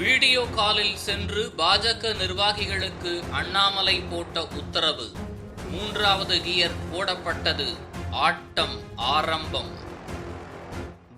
Video காலில் சென்று பாஜக நிர்வாகிகளுக்கு அண்ணாமலை போட்ட உத்தரவு. மூன்றாவது கியர் போடப்பட்டது. ஆட்டம் ஆரம்பம்.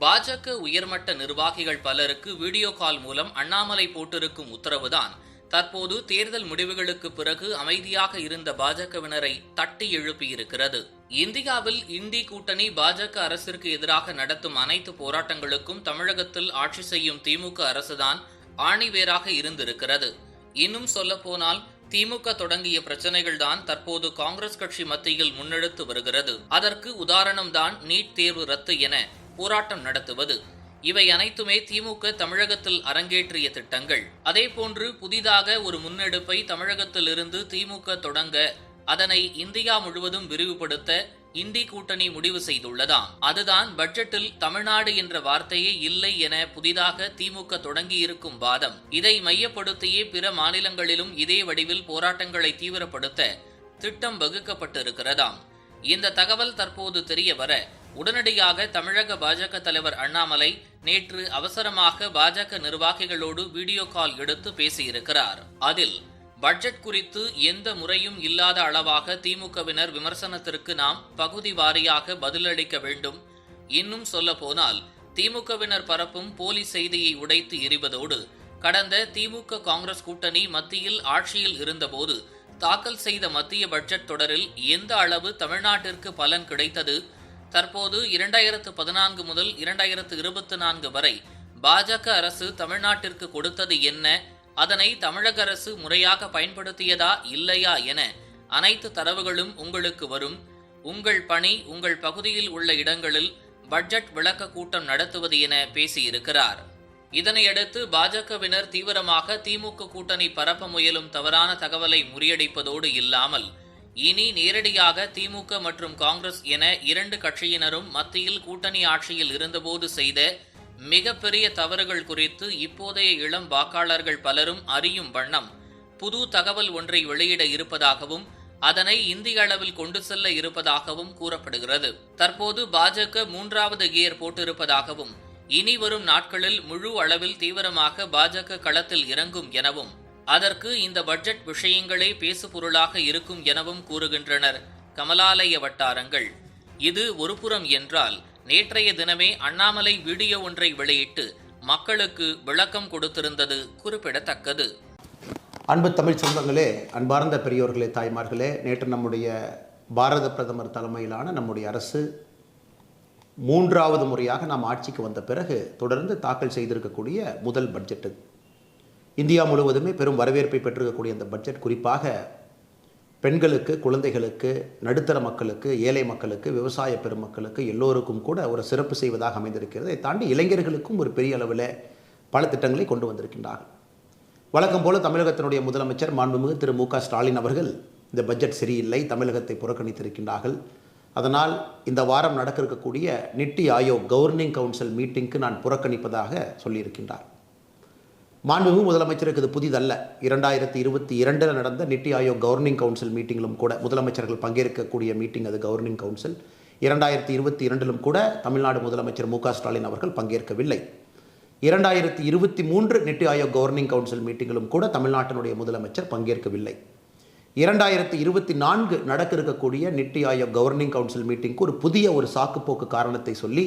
பாஜக உயர்மட்ட நிர்வாகிகள் பலருக்கு வீடியோ கால் மூலம் அண்ணாமலை போட்டிருக்கும் உத்தரவுதான். தற்போது தேர்தல் முடிவுகளுக்கு பிறகு அமைதியாக இருந்த பாஜகவினரை தட்டி எழுப்பியிருக்கிறது. இந்தியாவில் இந்தி கூட்டணி பாஜக அரசிற்கு எதிராக நடத்தும் அனைத்து போராட்டங்களுக்கும் தமிழகத்தில் ஆட்சி செய்யும் திமுக அரசுதான் ஆணிவேராக இருந்திருக்கிறது. இன்னும் சொல்லப்போனால் திமுக தொடங்கிய பிரச்சனைகள் தான் தற்போது காங்கிரஸ் கட்சி மத்தியில் முன்னெடுத்து வருகிறது. அதற்கு உதாரணம்தான் நீட் தேர்வு ரத்து என போராட்டம் நடத்துவது. இவை அனைத்துமே திமுக தமிழகத்தில் அரங்கேற்றிய திட்டங்கள். அதேபோன்று புதிதாக ஒரு முன்னெடுப்பை தமிழகத்திலிருந்து திமுக தொடங்க அதனை இந்தியா முழுவதும் விரிவுபடுத்த இந்தி கூட்டணி முடிவு செய்துள்ளதாம் அதுதான் பட்ஜெட்டில் தமிழ்நாடு என்ற வார்த்தையே இல்லை என புதிதாக திமுக தொடங்கியிருக்கும் வாதம். இதை மையப்படுத்தியே பிற மாநிலங்களிலும் இதே வடிவில் போராட்டங்களை தீவிரப்படுத்த திட்டம் வகுக்கப்பட்டிருக்கிறதாம். இந்த தகவல் தற்போது தெரிய வர உடனடியாக தமிழக பாஜக தலைவர் அண்ணாமலை நேற்று அவசரமாக பாஜக நிர்வாகிகளோடு வீடியோ கால் எடுத்து பேசியிருக்கிறார். அதில் பட்ஜெட் குறித்து எந்த முறையும் இல்லாத அளவாக திமுகவினர் விமர்சனத்திற்கு நாம் பகுதி வாரியாக பதிலளிக்க வேண்டும். இன்னும் சொல்ல போனால் திமுகவினர் பரப்பும் போலி செய்தியை உடைத்து எறிவதோடு கடந்த திமுக காங்கிரஸ் கூட்டணி மத்தியில் ஆட்சியில் இருந்தபோது தாக்கல் செய்த மத்திய பட்ஜெட் தொடரில் எந்த அளவு தமிழ்நாட்டிற்கு பலன் கிடைத்தது? தற்போது இரண்டாயிரத்து பதினான்கு முதல் இரண்டாயிரத்து இருபத்தி நான்கு வரை பாஜக அரசு தமிழ்நாட்டிற்கு கொடுத்தது என்ன? அதனை தமிழக அரசு முறையாக பயன்படுத்தியதா இல்லையா என அனைத்து தரவுகளும் உங்களுக்கு வரும். உங்கள் பணி உங்கள் பகுதியில் உள்ள இடங்களில் பட்ஜெட் விளக்க கூட்டம் நடத்துவது என பேசியிருக்கிறார். இதனையடுத்து பாஜகவினர் தீவிரமாக திமுக கூட்டணி பரப்ப முயலும் தவறான தகவலை முறியடிப்பதோடு இல்லாமல் இனி நேரடியாக திமுக மற்றும் காங்கிரஸ் என இரண்டு கட்சியினரும் மத்தியில் கூட்டணி ஆட்சியில் இருந்தபோது செய்த மிகப்பெரிய தவறுகள் குறித்து இப்போதைய இளம் வாக்காளர்கள் பலரும் அறியும் வண்ணம் புது தகவல் ஒன்றை வெளியிட இருப்பதாகவும் அதனை இந்திய அளவில் கொண்டு செல்ல இருப்பதாகவும் கூறப்படுகிறது. தற்போது பாஜக மூன்றாவது கியர் போட்டிருப்பதாகவும் இனி வரும் நாட்களில் முழு அளவில் தீவிரமாக பாஜக களத்தில் இறங்கும் எனவும் அதற்கு இந்த பட்ஜெட் விஷயங்களே பேசுபொருளாக இருக்கும் எனவும் கூறுகின்றனர் கமலாலய வட்டாரங்கள். இது ஒருபுறம் என்றால் நேற்றைய தினமே அண்ணாமலை வீடியோ ஒன்றை வெளியிட்டு மக்களுக்கு விளக்கம் கொடுத்திருந்தது குறிப்பிடத்தக்கது. அன்பு தமிழ் சொந்தங்களே அன்பார்ந்த பெரியோர்களே தாய்மார்களே நேற்று நம்முடைய பாரத பிரதமர் தலைமையிலான நம்முடைய அரசு மூன்றாவது முறையாக நாம் ஆட்சிக்கு வந்த பிறகு தொடர்ந்து தாக்கல் செய்திருக்கக்கூடிய முதல் பட்ஜெட்டு. இந்தியா முழுவதுமே பெரும் வரவேற்பை பெற்றிருக்கக்கூடிய அந்த பட்ஜெட் குறிப்பாக பெண்களுக்கு குழந்தைகளுக்கு நடுத்தர மக்களுக்கு ஏழை மக்களுக்கு விவசாய பெருமக்களுக்கு எல்லோருக்கும் கூட ஒரு சிறப்பு செய்வதாக அமைந்திருக்கிறது. இதை தாண்டி இளைஞர்களுக்கும் ஒரு பெரிய அளவில் பல திட்டங்களை கொண்டு வந்திருக்கின்றார்கள். வழக்கம் போல தமிழகத்தினுடைய முதலமைச்சர் மாண்புமிகு திரு மு க ஸ்டாலின் அவர்கள் இந்த பட்ஜெட் சரியில்லை தமிழகத்தை புறக்கணித்திருக்கின்றார்கள் அதனால் இந்த வாரம் நடக்க இருக்கக்கூடிய நிட்டி ஆயோக் கவர்னிங் கவுன்சில் மீட்டிங்க்கு நான் புறக்கணிப்பதாக சொல்லியிருக்கின்றார். மாண்புமிகு முதலமைச்சருக்கு இது புதிதல்ல. இரண்டாயிரத்தி இருபத்தி இரண்டில் நடந்த நித்தி ஆயோக் கவர்னிங் கவுன்சில் மீட்டிங்கிலும் கூட முதலமைச்சர்கள் பங்கேற்கக்கூடிய மீட்டிங் அது கவர்னிங் கவுன்சில் இரண்டாயிரத்தி இருபத்தி இரண்டிலும் கூட தமிழ்நாடு முதலமைச்சர் மு ஸ்டாலின் அவர்கள் பங்கேற்கவில்லை. இரண்டாயிரத்தி இருபத்தி மூன்று நித்தி ஆயோக் கவர்னிங் கவுன்சில் மீட்டிங்கிலும் கூட தமிழ்நாட்டினுடைய முதலமைச்சர் பங்கேற்கவில்லை. இரண்டாயிரத்தி இருபத்தி நான்கு நடக்க இருக்கக்கூடிய நித்தி ஆயோக் கவர்னிங் கவுன்சில் மீட்டிங்க்கு ஒரு புதிய ஒரு சாக்குப்போக்கு காரணத்தை சொல்லி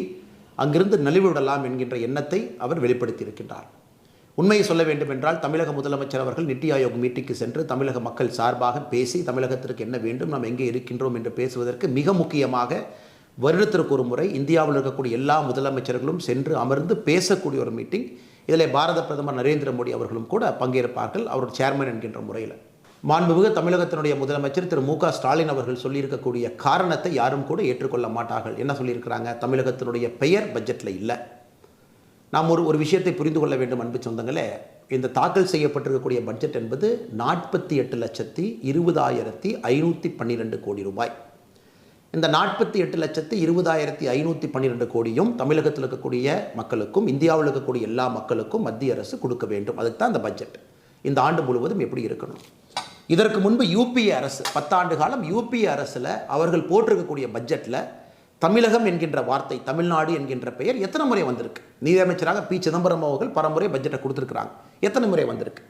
அங்கிருந்து நலிவிடலாம் என்கின்ற எண்ணத்தை அவர் வெளிப்படுத்தியிருக்கின்றார். உண்மையை சொல்ல வேண்டும் என்றால் தமிழக முதலமைச்சர் அவர்கள் நித்தி ஆயோக் மீட்டிங்க்கு சென்று தமிழக மக்கள் சார்பாக பேசி தமிழகத்திற்கு என்ன வேண்டும் நாம் எங்கே இருக்கின்றோம் என்று பேசுவதற்கு மிக முக்கியமாக வருடத்திற்கு ஒரு முறை இந்தியாவில் இருக்கக்கூடிய எல்லா முதலமைச்சர்களும் சென்று அமர்ந்து பேசக்கூடிய ஒரு மீட்டிங் இதில் பாரத பிரதமர் நரேந்திர மோடி அவர்களும் கூட பங்கேற்பார்கள் அவர் சேர்மன் என்கின்ற முறையில். மாண்புமிகு தமிழகத்தினுடைய முதலமைச்சர் திரு மு க ஸ்டாலின் அவர்கள் சொல்லியிருக்கக்கூடிய காரணத்தை யாரும் கூட ஏற்றுக்கொள்ள மாட்டார்கள். என்ன சொல்லியிருக்கிறாங்க? தமிழகத்தினுடைய பெயர் பட்ஜெட்டில் இல்லை. நாம் ஒரு ஒரு விஷயத்தை புரிந்து கொள்ள வேண்டும் அன்பு சொந்தங்களே. இந்த தாக்கல் செய்யப்பட்டிருக்கக்கூடிய பட்ஜெட் என்பது நாற்பத்தி எட்டு லட்சத்தி இருபதாயிரத்தி ஐநூற்றி பன்னிரெண்டு கோடி ரூபாய். இந்த நாற்பத்தி எட்டு லட்சத்தி இருபதாயிரத்தி ஐநூற்றி பன்னிரெண்டு கோடியும் தமிழகத்தில் இருக்கக்கூடிய மக்களுக்கும் இந்தியாவில் இருக்கக்கூடிய எல்லா மக்களுக்கும் மத்திய அரசு கொடுக்க வேண்டும். அதுக்கு தான் இந்த பட்ஜெட் இந்த ஆண்டு முழுவதும் எப்படி இருக்கணும்? இதற்கு முன்பு யூபிஏ அரசு பத்தாண்டு காலம் யூபிஏ அரசில் அவர்கள் போட்டிருக்கக்கூடிய பட்ஜெட்டில் தமிழகம் என்கின்ற வார்த்தை தமிழ்நாடு என்கின்ற பெயர் எத்தனை முறை வந்திருக்கு? நிதியமைச்சராக பி. சிதம்பரம் அவர்கள் பரம்பரை பட்ஜெட்டை கொடுத்துருக்குறாங்க. எத்தனை முறை வந்திருக்கு?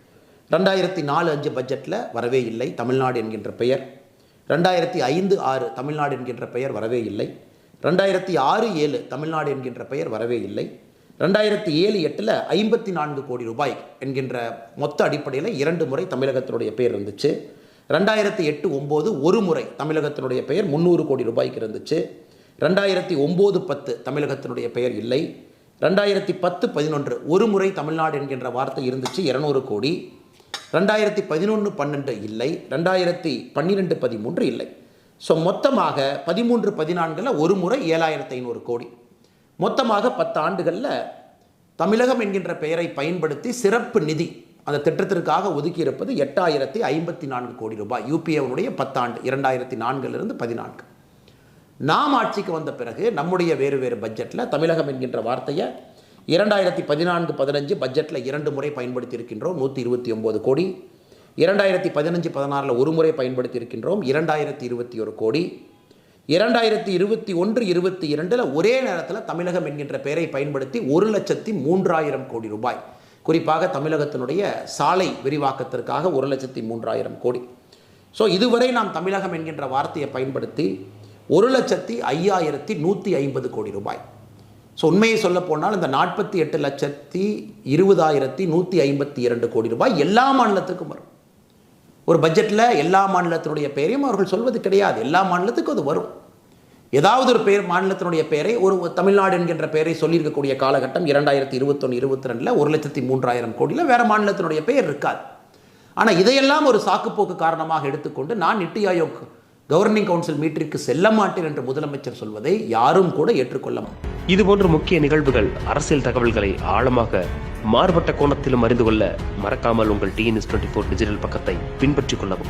ரெண்டாயிரத்தி நாலு அஞ்சு பட்ஜெட்டில் வரவே இல்லை. தமிழ்நாடு என்கின்ற பெயர். ரெண்டாயிரத்தி ஐந்து ஆறு தமிழ்நாடு என்கின்ற பெயர் வரவே இல்லை. ரெண்டாயிரத்தி ஆறு ஏழு தமிழ்நாடு என்கின்ற பெயர் வரவே இல்லை. ரெண்டாயிரத்தி ஏழு எட்டில் ஐம்பத்தி நான்கு கோடி ரூபாய் என்கின்ற மொத்த அடிப்படையில் இரண்டு முறை தமிழகத்தினுடைய பெயர் இருந்துச்சு. ரெண்டாயிரத்தி எட்டு ஒம்பது ஒரு முறை தமிழகத்தினுடைய பெயர் முந்நூறு கோடி ரூபாய்க்கு இருந்துச்சு. ரெண்டாயிரத்தி ஒம்பது பத்து தமிழகத்தினுடைய பெயர் இல்லை. ரெண்டாயிரத்தி பத்து பதினொன்று ஒரு முறை தமிழ்நாடு என்கின்ற வார்த்தை இருந்துச்சு இரநூறு கோடி. ரெண்டாயிரத்தி பதினொன்று பன்னெண்டு இல்லை ரெண்டாயிரத்தி பன்னிரெண்டு பதிமூன்று இல்லை. ஸோ மொத்தமாக பதிமூன்று பதினான்கில் ஒரு முறை ஏழாயிரத்தி ஐநூறு கோடி. மொத்தமாக பத்து ஆண்டுகளில் தமிழகம் என்கின்ற பெயரை பயன்படுத்தி சிறப்பு நிதி அந்த திட்டத்திற்காக ஒதுக்கியிருப்பது எட்டாயிரத்தி ஐம்பத்தி நான்கு கோடி ரூபாய். யூபிஏவனுடைய பத்தாண்டு இரண்டாயிரத்தி நான்கிலிருந்து பதினான்கு. நாம் ஆட்சிக்கு வந்த பிறகு நம்முடைய வேறு வேறு பட்ஜெட்டில் தமிழகம் என்கின்ற வார்த்தையை இரண்டாயிரத்தி பதினான்கு பதினஞ்சு பட்ஜெட்டில் இரண்டு முறை பயன்படுத்தி இருக்கின்றோம் நூற்றி இருபத்தி ஒம்பது கோடி. இரண்டாயிரத்தி பதினஞ்சு பதினாறில் ஒரு முறை பயன்படுத்தி இருக்கின்றோம் இரண்டாயிரத்தி இருபத்தி ஒரு கோடி. இரண்டாயிரத்தி இருபத்தி ஒன்று இருபத்தி இரண்டில் ஒரே நேரத்தில் தமிழகம் என்கின்ற பெயரை பயன்படுத்தி ஒரு லட்சத்தி மூன்றாயிரம் கோடி ரூபாய். குறிப்பாக தமிழகத்தினுடைய சாலை விரிவாக்கத்திற்காக ஒரு லட்சத்தி மூன்றாயிரம் கோடி. ஸோ இதுவரை நாம் தமிழகம் என்கின்ற வார்த்தையை பயன்படுத்தி ஒரு லட்சத்தி ஐயாயிரத்தி நூற்றி ஐம்பது கோடி ரூபாய். ஸோ உண்மையை சொல்ல போனால் இந்த நாற்பத்தி எட்டு லட்சத்தி இருபதாயிரத்தி நூற்றி ஐம்பத்தி இரண்டு கோடி ரூபாய் எல்லா மாநிலத்துக்கும் வரும். ஒரு பட்ஜெட்டில் எல்லா மாநிலத்தினுடைய பெயரையும் அவர்கள் சொல்வது கிடையாது. எல்லா மாநிலத்துக்கும் அது வரும். ஏதாவது ஒரு பெயர் மாநிலத்தினுடைய பெயரை ஒரு தமிழ்நாடு என்கின்ற பெயரை சொல்லியிருக்கக்கூடிய காலகட்டம் இரண்டாயிரத்தி இருபத்தொன்று இருபத்தி ரெண்டில் ஒரு லட்சத்தி மூன்றாயிரம் கோடியில் வேறு மாநிலத்தினுடைய பெயர் இருக்காது. ஆனால் இதையெல்லாம் ஒரு சாக்குப்போக்கு காரணமாக எடுத்துக்கொண்டு நான் நித்தி ஆயோக் கவர்னிங் கவுன்சில் மீட்டிற்கு செல்ல மாட்டேன் என்று முதலமைச்சர் சொல்வதை யாரும் கூட ஏற்றுக்கொள்ள மாட்டார். இதுபோன்ற முக்கிய நிகழ்வுகள் அரசியல் தகவல்களை ஆழமாக மாறுபட்ட கோணத்திலும் அறிந்து கொள்ள மறக்காமல் உங்கள் டிஎன்எஸ் டுவெண்ட்டி ஃபோர் டிஜிட்டல் பக்கத்தை பின்பற்றிக் கொள்ளவும்.